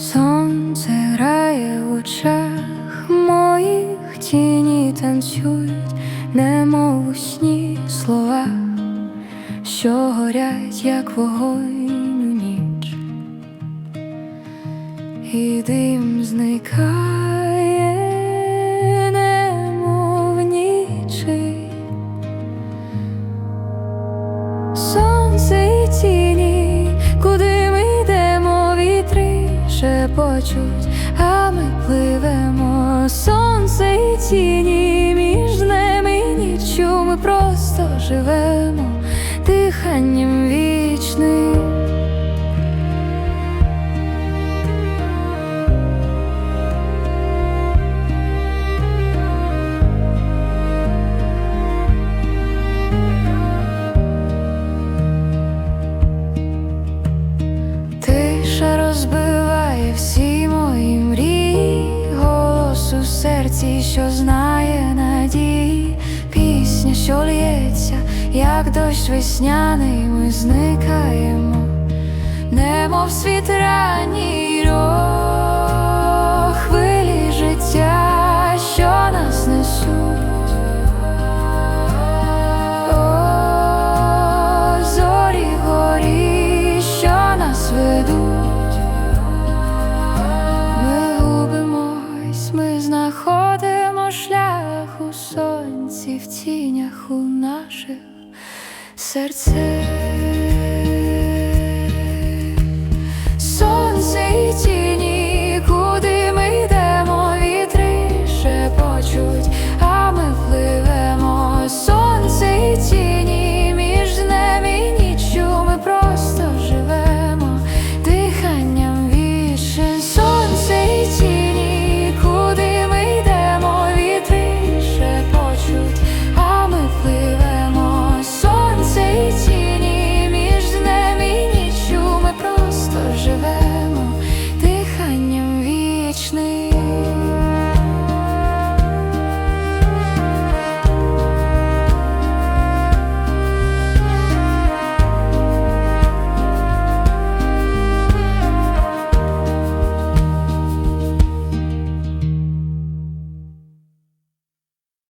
Сонце грає в очах моїх тіні танцюють, немов у сні слова, що горять, як вогонь у ніч, і дим зникає. Шепочуть, а ми пливемо. Сонце і тіні, між ними і ми просто живемо диханням вічним. Серці, що знає надії, пісня, що лється, як дощ весняний, ми зникаємо, немов світ ранній рок, в тінях у наших серцях.